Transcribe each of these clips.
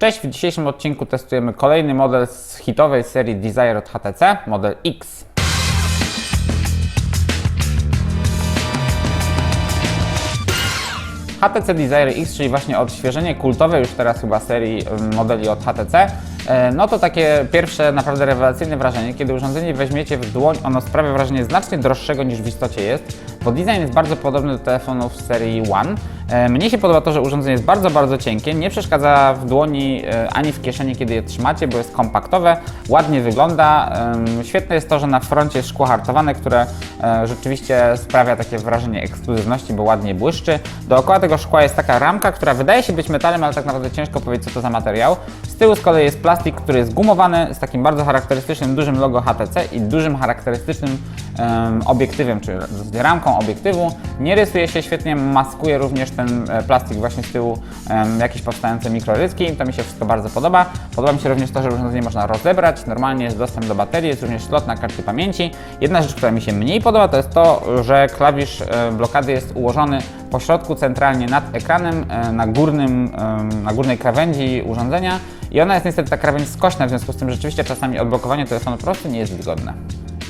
Cześć, w dzisiejszym odcinku testujemy kolejny model z hitowej serii Desire od HTC, model X. HTC Desire X, czyli właśnie odświeżenie kultowej już teraz chyba serii ym, modeli od HTC, no to takie pierwsze naprawdę rewelacyjne wrażenie, kiedy urządzenie weźmiecie w dłoń, ono sprawia wrażenie znacznie droższego niż w istocie jest, bo design jest bardzo podobny do telefonów z serii One. E, Mnie się podoba to, że urządzenie jest bardzo, bardzo cienkie, nie przeszkadza w dłoni e, ani w kieszeni, kiedy je trzymacie, bo jest kompaktowe, ładnie wygląda. Świetne jest to, że na froncie jest szkło hartowane, które e, rzeczywiście sprawia takie wrażenie ekskluzywności, bo ładnie błyszczy. Dookoła tego szkła jest taka ramka, która wydaje się być metalem, ale tak naprawdę ciężko powiedzieć, co to za materiał. Z tyłu z kolei jest plastik, który jest gumowany z takim bardzo charakterystycznym dużym logo HTC i dużym charakterystycznym obiektywem, czy ramką obiektywu. Nie rysuje się świetnie, maskuje również ten e, plastik właśnie z tyłu jakieś powstające mikroryski. To mi się wszystko bardzo podoba. Podoba mi się również to, że urządzenie można rozebrać. Normalnie jest dostęp do baterii, jest również slot na karty pamięci. Jedna rzecz, która mi się mniej podoba, to jest to, że klawisz e, blokady jest ułożony po środku centralnie nad ekranem, e, na, górnym, na górnej krawędzi urządzenia. I ona jest niestety ta krawędź skośna, w związku z tym rzeczywiście czasami odblokowanie telefonu po prostu nie jest wygodne.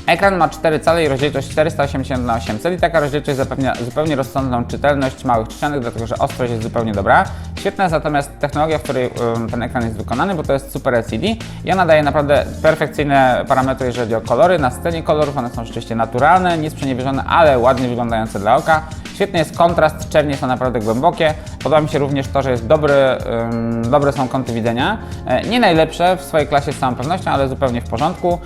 Ekran ma 4 cale i rozdzielczość 480 na 800 i taka rozdzielczość zapewnia zupełnie rozsądną czytelność małych czcionek, dlatego że ostrość jest zupełnie dobra. Świetna jest natomiast technologia, w której ten ekran jest wykonany, bo to jest Super LCD i ona daje naprawdę perfekcyjne parametry, jeżeli o kolory. Na scenie kolorów one są rzeczywiście naturalne, niesprzeniewierzone, ale ładnie wyglądające dla oka. Świetny jest kontrast, czernie są naprawdę głębokie. Podoba mi się również to, że jest dobry, dobre są kąty widzenia. E, nie najlepsze w swojej klasie z całą pewnością, ale zupełnie w porządku.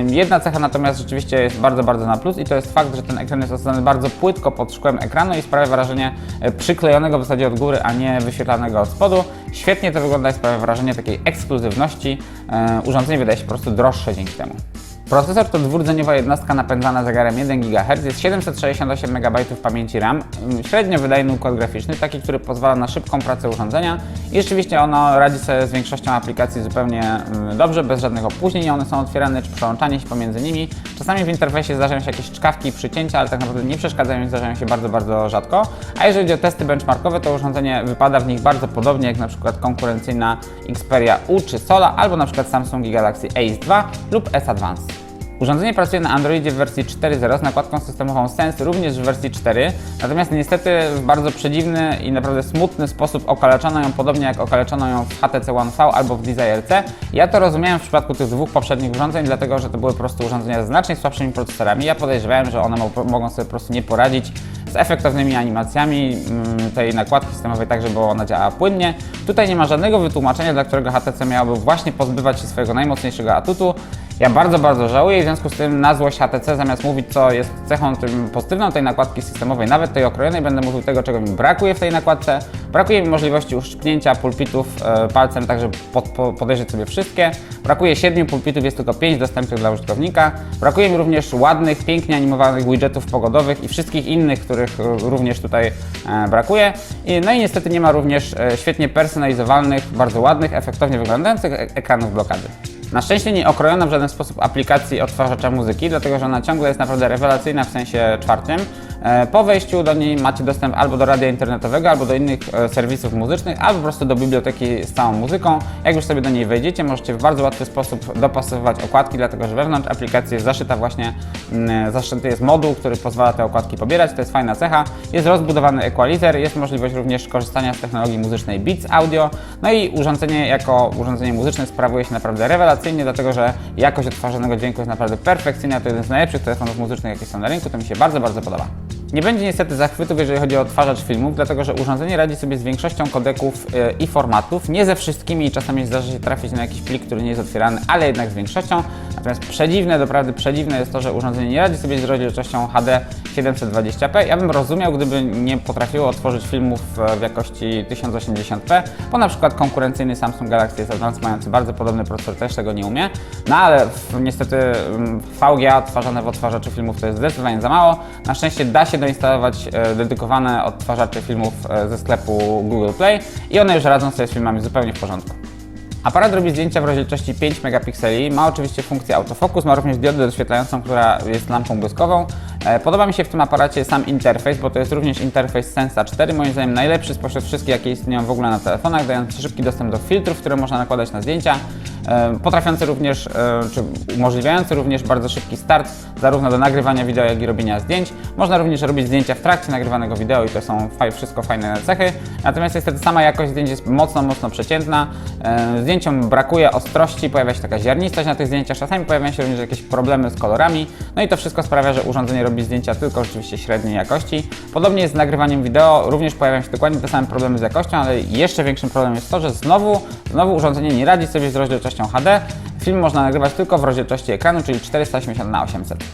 Ym, jedna cecha natomiast rzeczywiście jest bardzo, bardzo na plus i to jest fakt, że ten ekran jest osadzony bardzo płytko pod szkłem ekranu i sprawia wrażenie e, przyklejonego w zasadzie od góry, a nie wyświetlanego od spodu. Świetnie to wygląda i sprawia wrażenie takiej ekskluzywności. E, urządzenie wydaje się po prostu droższe dzięki temu. Procesor to dwurdzeniowa jednostka napędzana zegarem 1 GHz, jest 768 MB pamięci RAM, ym, średnio wydajny układ graficzny, taki, który pozwala na szybką pracę urządzenia i rzeczywiście ono radzi sobie z większością aplikacji zupełnie ym, dobrze, bez żadnych opóźnień, one są otwierane czy przełączanie się pomiędzy nimi. Czasami w interfejsie zdarzają się jakieś czkawki i przycięcia, ale tak naprawdę nie przeszkadzają i zdarzają się bardzo, bardzo rzadko. A jeżeli chodzi o testy benchmarkowe, to urządzenie wypada w nich bardzo podobnie jak na przykład konkurencyjna Xperia U czy Sola, albo na przykład Samsung Galaxy Ace 2 lub S Advance. Urządzenie pracuje na Androidzie w wersji 4.0 z nakładką systemową Sense również w wersji 4, natomiast niestety w bardzo przedziwny i naprawdę smutny sposób okaleczono ją podobnie jak okaleczono ją w HTC One V albo w Desire C. Ja to rozumiałem w przypadku tych dwóch poprzednich urządzeń, dlatego że to były po prostu urządzenia z znacznie słabszymi procesorami. Ja podejrzewałem, że one mo- mogą sobie po prostu nie poradzić z efektownymi animacjami mm, tej nakładki systemowej tak, żeby ona działała płynnie. Tutaj nie ma żadnego wytłumaczenia, dla którego HTC miałoby właśnie pozbywać się swojego najmocniejszego atutu. Ja bardzo, bardzo żałuję w związku z tym na złość HTC zamiast mówić, co jest cechą tym pozytywną tej nakładki systemowej, nawet tej okrojonej, będę mówił tego, czego mi brakuje w tej nakładce. Brakuje mi możliwości uszczypnięcia pulpitów e, palcem, tak żeby pod, po, podejrzeć sobie wszystkie. Brakuje 7 pulpitów, jest tylko 5 dostępnych dla użytkownika. Brakuje mi również ładnych, pięknie animowanych widgetów pogodowych i wszystkich innych, których również tutaj e, brakuje. No i niestety nie ma również e, świetnie personalizowalnych, bardzo ładnych, efektownie wyglądających ekranów blokady. Na szczęście nie okrojono w żaden sposób aplikacji odtwarzacza muzyki, dlatego że ona ciągle jest naprawdę rewelacyjna w sensie czwartym. E, Po wejściu do niej macie dostęp albo do radia internetowego, albo do innych e, serwisów muzycznych, albo po prostu do biblioteki z całą muzyką. Jak już sobie do niej wejdziecie, możecie w bardzo łatwy sposób dopasowywać okładki, dlatego że wewnątrz aplikacji jest zaszyta właśnie, mm, zaszyty jest moduł, który pozwala te okładki pobierać, to jest fajna cecha. Jest rozbudowany equalizer, jest możliwość również korzystania z technologii muzycznej Beats Audio, no i urządzenie jako urządzenie muzyczne sprawuje się naprawdę rewelacyjnie, dlatego że jakość odtwarzanego dźwięku jest naprawdę perfekcyjna, to jeden z najlepszych telefonów muzycznych, jakie są na rynku, to mi się bardzo, bardzo podoba. Nie będzie niestety zachwytów, jeżeli chodzi o odtwarzacz filmów, dlatego że urządzenie radzi sobie z większością kodeków e, i formatów, nie ze wszystkimi i czasami zdarza się trafić na jakiś plik, który nie jest otwierany, ale jednak z większością. Natomiast przedziwne, doprawdy przedziwne jest to, że urządzenie nie radzi sobie z rozdzielczością HD 720p. Ja bym rozumiał, gdyby nie potrafiło otworzyć filmów e, w jakości 1080p, bo na przykład konkurencyjny Samsung Galaxy S Advance mający bardzo podobny procesor też tego nie umie. No ale niestety VGA odtwarzane w odtwarzaczu filmów to jest zdecydowanie za mało. Na szczęście da się doinstalować e, dedykowane odtwarzacze filmów e, ze sklepu Google Play i one już radzą sobie z filmami zupełnie w porządku. Aparat robi zdjęcia w rozdzielczości 5 megapikseli, ma oczywiście funkcję autofokus, ma również diodę doświetlającą, która jest lampą błyskową. E, Podoba mi się w tym aparacie sam interfejs, bo to jest również interfejs Sensa 4, moim zdaniem najlepszy spośród wszystkich, jakie istnieją w ogóle na telefonach, dający szybki dostęp do filtrów, które można nakładać na zdjęcia, potrafiący również, e, czy umożliwiający również bardzo szybki start, zarówno do nagrywania wideo, jak i robienia zdjęć. Można również robić zdjęcia w trakcie nagrywanego wideo i to są wszystko fajne cechy. Natomiast niestety sama jakość zdjęć jest mocno, mocno przeciętna. E, Zdjęciom brakuje ostrości, pojawia się taka ziarnistość na tych zdjęciach, czasami pojawiają się również jakieś problemy z kolorami. No i to wszystko sprawia, że urządzenie robi zdjęcia tylko rzeczywiście średniej jakości. Podobnie jest z nagrywaniem wideo, również pojawiają się dokładnie te same problemy z jakością, ale jeszcze większym problemem jest to, że znowu, znowu urządzenie nie radzi sobie z rozdzielczością HD. Film można nagrywać tylko w rozdzielczości ekranu, czyli 480 na 800.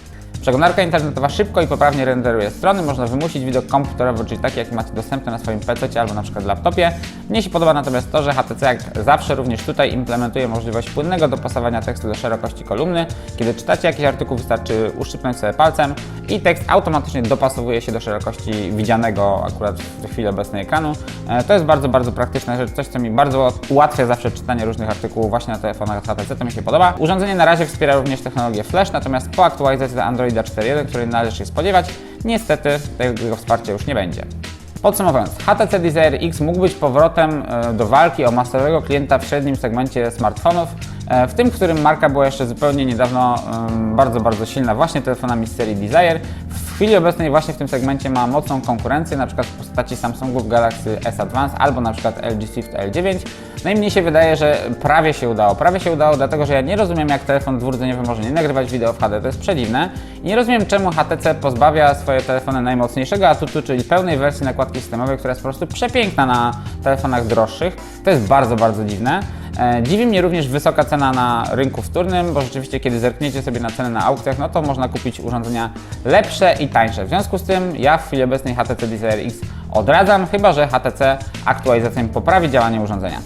Przeglądarka internetowa szybko i poprawnie renderuje strony, można wymusić widok komputerowy, czyli taki jaki macie dostępny na swoim PC albo na przykład laptopie. Mnie się podoba natomiast to, że HTC jak zawsze również tutaj implementuje możliwość płynnego dopasowania tekstu do szerokości kolumny. Kiedy czytacie jakiś artykuł wystarczy uszczypnąć sobie palcem i tekst automatycznie dopasowuje się do szerokości widzianego akurat w chwili obecnej ekranu. E, To jest bardzo, bardzo praktyczna rzecz, coś co mi bardzo ułatwia zawsze czytanie różnych artykułów właśnie na telefonach HTC, to mi się podoba. Urządzenie na razie wspiera również technologię Flash, natomiast po aktualizacji do Androida 4.1, której należy się spodziewać, niestety tego wsparcia już nie będzie. Podsumowując, HTC Desire X mógł być powrotem e, do walki o masowego klienta w średnim segmencie smartfonów, e, w tym, którym marka była jeszcze zupełnie niedawno bardzo, bardzo silna właśnie telefonami z serii Desire. Chwili obecnej właśnie w tym segmencie ma mocną konkurencję, na przykład w postaci Samsungów Galaxy S Advance albo na przykład LG Swift L9. No i mnie się wydaje, że prawie się udało. Prawie się udało, dlatego że ja nie rozumiem, jak telefon dwurdzeniowy może nie nagrywać wideo w HD, to jest przedziwne. I nie rozumiem, czemu HTC pozbawia swoje telefony najmocniejszego atutu, czyli pełnej wersji nakładki systemowej, która jest po prostu przepiękna na telefonach droższych. To jest bardzo, bardzo dziwne. E, Dziwi mnie również wysoka cena na rynku wtórnym, bo rzeczywiście kiedy zerkniecie sobie na ceny na aukcjach, no to można kupić urządzenia lepsze i tańsze. W związku z tym ja w chwili obecnej HTC Desire X odradzam, chyba że HTC aktualizacją poprawi działanie urządzenia.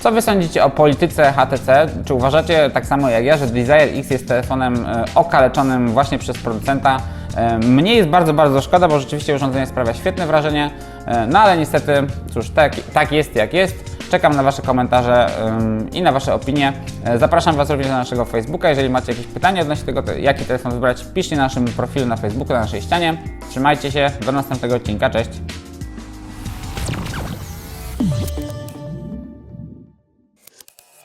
Co Wy sądzicie o polityce HTC? Czy uważacie tak samo jak ja, że Desire X jest telefonem e, okaleczonym właśnie przez producenta? E, Mnie jest bardzo, bardzo szkoda, bo rzeczywiście urządzenie sprawia świetne wrażenie, no ale niestety, cóż, tak, tak jest jak jest. Czekam na Wasze komentarze i na Wasze opinie. E, Zapraszam Was również na naszego Facebooka. Jeżeli macie jakieś pytania odnośnie tego, te- jaki telefon wybrać, piszcie na naszym profilu na Facebooku, na naszej ścianie. Trzymajcie się, do następnego odcinka, cześć!